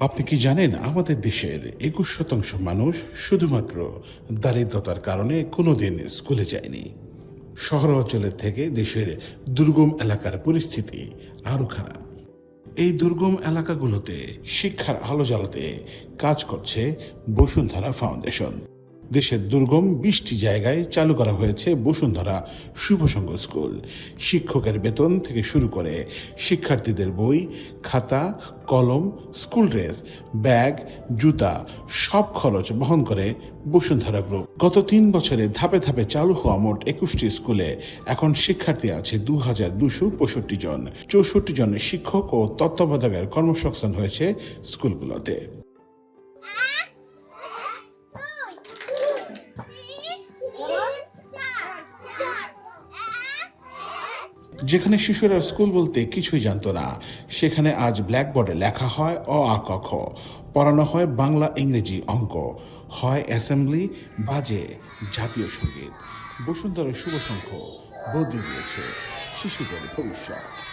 আপনি কি জানেন আমাদের দেশের একুশ শতাংশ মানুষ শুধুমাত্র দারিদ্রতার কারণে কোনোদিন স্কুলে যায়নি? শহর অঞ্চলের থেকে দেশের দুর্গম এলাকার পরিস্থিতি আরও খারাপ। এই দুর্গম এলাকাগুলোতে শিক্ষার আলো জ্বালাতে কাজ করছে বসুন্ধরা ফাউন্ডেশন। দেশের দুর্গম বিশটি জায়গায় চালু করা হয়েছে বসুন্ধরা শুভসংঘ স্কুল। শিক্ষকের বেতন থেকে শুরু করে শিক্ষার্থীদের বই, খাতা, কলম, স্কুল ড্রেস, ব্যাগ, জুতা সব খরচ বহন করে বসুন্ধরা গ্রুপ। গত তিন বছরে ধাপে ধাপে চালু হওয়া মোট একুশটি স্কুলে এখন শিক্ষার্থী আছে দু হাজার দুশো পঁয়ষট্টি জন। চৌষট্টি জন শিক্ষক ও তত্ত্বাবধায়কের কর্মসংস্থান হয়েছে স্কুলগুলোতে। যেখানে শিশুরা স্কুল বলতে কিছুই জানত না। সেখানে আজ ব্ল্যাকবোর্ডে লেখা হয় অ আ ক খ পড়ানো হয় বাংলা ইংরেজি অঙ্ক। হয় অ্যাসেম্বলি, বাজে, জাতীয় সংগীত। বসুন্ধরা শুভ সংখ্য বদলে দিয়েছে শিশুদের ভবিষ্যৎ।